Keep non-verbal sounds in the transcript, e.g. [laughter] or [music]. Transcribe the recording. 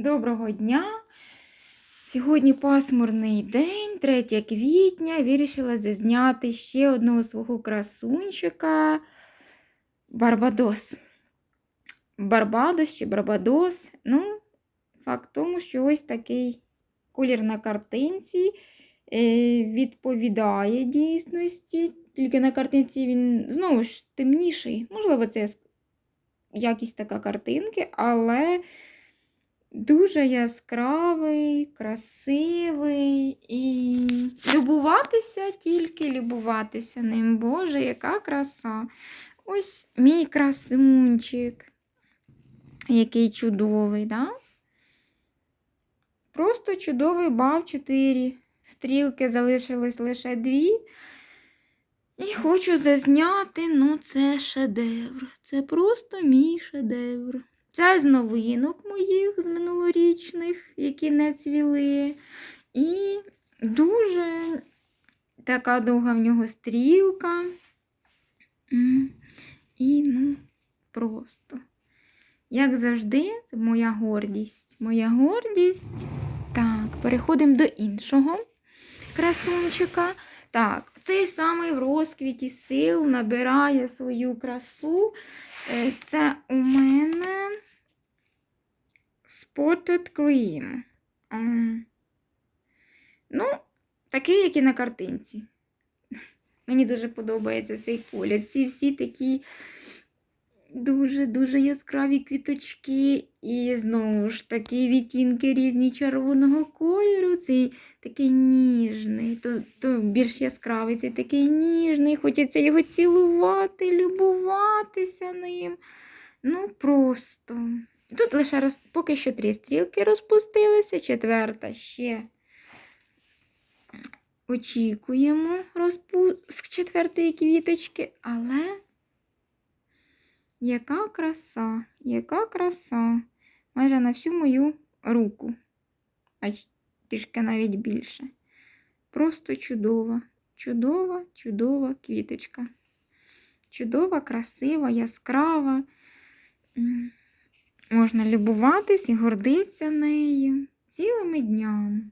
Доброго дня! Сьогодні пасмурний день, 3 квітня. Вирішила зазняти ще одного свого красунчика Барбадос. Барбадос чи Барбадос. Ну, факт тому, що ось такий колір на картинці е, відповідає дійсності. Тільки на картинці він знову ж темніший. Можливо, це якість така картинки, але дуже яскравий, красивий і любуватися, тільки любуватися ним. Боже, яка краса. Ось мій красунчик, який чудовий, да? Просто чудовий бав 4. Стрілки залишилось лише дві. І хочу зазняти, ну це шедевр. Це просто мій шедевр. Це з новинок моїх, з минулорічних, які не цвіли. І дуже така довга в нього стрілка. І, ну, просто. Як завжди, моя гордість. Моя гордість. Так, переходимо до іншого красунчика. Так, цей самий в розквіті сил набирає свою красу. Е, Це у мене Spotted Cream. М. Ну, такий, як і на картинці. [laughs] Мені дуже подобається цей колір. Ці всі такі дуже-дуже яскраві квіточки. І знову ж такі відтінки різні червоного кольору. Цей такий ніжний, то, то більш яскравий, цей такий ніжний. Хочеться його цілувати, любуватися ним. Ну, просто. Тут лише роз... поки що три стрілки розпустилися, четверта ще очікуємо розпуск четвертої квіточки, але яка краса, яка краса. Майже на всю мою руку, а трішки навіть більше. Просто чудова, чудова, чудова квіточка. Чудова, красива, яскрава. Можна любуватись і гордитися нею цілими днями.